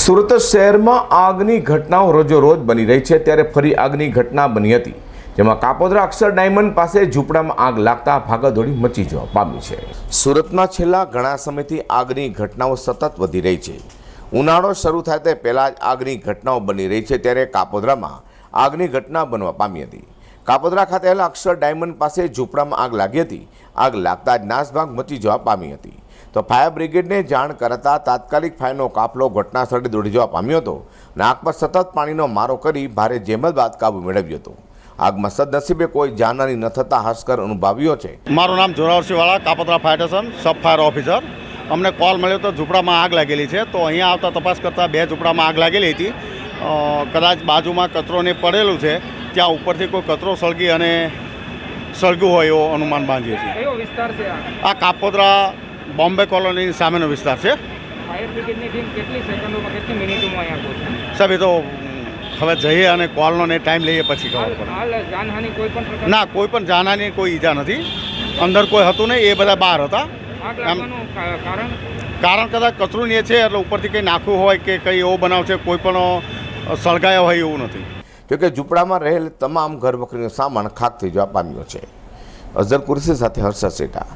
સુરત શહેરમાં આગની ઘટનાઓ રોજોરોજ બની રહી છે. ત્યારે ફરી આગની ઘટના બની હતી, જેમાં કાપોદ્રા અક્ષર ડાયમંડ પાસે ઝૂંપડામાં આગ લાગતા ભાગદોડી મચી જવા પામી છે. સુરતમાં છેલ્લા ઘણા સમયથી આગની ઘટનાઓ સતત વધી રહી છે. ઉનાળો શરૂ થાય તે પહેલાં જ આગની ઘટનાઓ બની રહી છે, ત્યારે કાપોદ્રામાં આગની ઘટના બનવા પામી હતી. કાપોદ્રા ખાતે અક્ષર ડાયમંડ પાસે ઝૂંપડામાં આગ લાગી હતી. આગ લાગતા જ નાસભાગ મચી જવા પામી હતી. તો ફાયર બ્રિગેડને જાણ કરતા તાત્કાલિક ફાયરનો કાફલો ઘટના સ્થળે દોડી જવા પામ્યો હતો અને આગ પર સતત પાણીનો મારો કરી ભારે જેમલ બાદ કાબુ મેળવ્યો હતો. આગમાં સદનસીબે કોઈ જાનહાની ન થતાં હાશકર અનુભવ્યો છે. મારું નામ Joravarsinhvala Kapodra fire station sub fire officer. અમને કોલ મળ્યો તો ઝૂંપડામાં આગ લાગેલી છે. તો અહીંયા આવતા તપાસ કરતાં બે ઝૂંપડામાં આગ લાગેલી હતી. કદાચ બાજુમાં કચરો ને પડેલું છે. ત્યાં ઉપરથી કોઈ કચરો સળગી અને સળગ્યું હોય એવો અનુમાન બાંધીએ છીએ. આ કાપોદ્રા બોમ્બે કોલોની સામેનો વિસ્તાર છે. ફાયર બ્રિગેડની ટીમ કેટલી સેકન્ડોમાં કેટલી મિનિટોમાં અહીંયા પહોંચે? સાહેબ એ તો હવે જઈએ અને કોલનો ને ટાઈમ લઈએ પછી ખબર પડે. ના કોઈ પણ જાનહાની કોઈ ઈજા નથી. અંદર કોઈ હતું નહીં એ બધા બહાર હતા. કારણ? કારણ કદાચ કચરું એ છે એટલે ઉપરથી કંઈ નાખવું હોય કે કંઈ એવો બનાવ છે કોઈ પણ સળગાયા સળગાયો હોય એવું નથી. જોકે ઝૂંપડામાં રહેલ તમામ ઘરવખરીનો સામાન ખાક થઈ જવા પામ્યો છે. અઝર કુરશી સાથે હર્ષ સેટા